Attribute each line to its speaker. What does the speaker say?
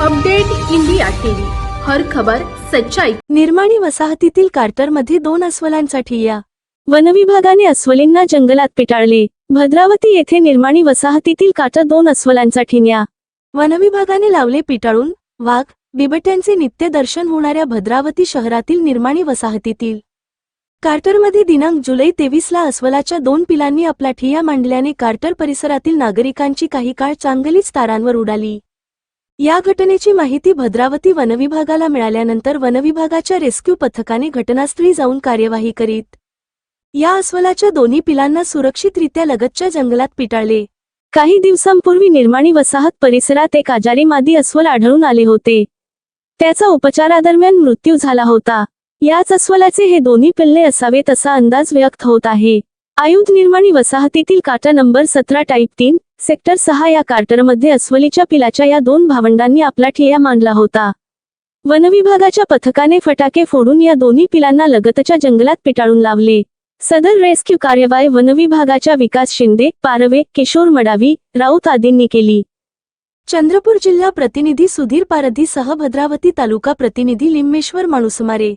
Speaker 1: Update India TV. हर खबर सच्चाई.
Speaker 2: निर्माणी वसाहतीतील कार्टरमध्ये दोन अस्वलांसाठी या.
Speaker 3: वनविभागाने अस्वलींना जंगलात पिटाळले. भद्रावती येथे निर्माणी वसाहतीतील काटर दोन अस्वलांसाठी न्या.
Speaker 2: वनविभागाने लावले पिटाळून वाघ बिबट्यांचे नित्य दर्शन होणाऱ्या भद्रावती शहरातील निर्माणी वसाहतीतील. कार्टरमध्ये दिनांक जुलै तेवीसला अस्वलाच्या दोन पिलांनी आपला ठिया मांडल्याने कार्टर परिसरातील नागरिकांची काही काळ चांगलीच तारांवर उडाली. या घटनेची माहिती भद्रावती वनविभागाला मिळाल्यानंतर वनविभागाच्या रेस्क्यू पथकाने घटनास्थळी जाऊन कार्यवाही करीत. या अस्वलाच्या दोन्ही पिलांना सुरक्षितरित्या लगतच्या जंगलात पिटाळले.
Speaker 3: काही दिवसांपूर्वी निर्माणी वसाहत परिसरात एक आजारी मादी अस्वल आढळून आले होते. त्याचा उपचारादरम्यान मृत्यू झाला होता. याच अस्वलाचे हे दोन्ही पिल्ले असावेत असा अंदाज व्यक्त होत आहे. आयुध निर्माणी वसाहतीतील काटा नंबर सतरा टाईप तीन सेक्टर सहा या कार्टरमध्ये अस्वलीच्या पिलाच्या या दोन भावंडांनी आपला ठिय्या मांडला होता. वनविभागाच्या पथकाने फटाके फोडून या दोन्ही पिलांना लगतच्या जंगलात पिटाळून लावले. सदर रेस्क्यू कार्यवाही वनविभागाच्या विकास शिंदे पारवे किशोर मडावी राऊत आदींनी केली.
Speaker 2: चंद्रपूर जिल्हा प्रतिनिधी सुधीर पारधी सह भद्रावती तालुका प्रतिनिधी लिम्मेश्वर माणुसमारे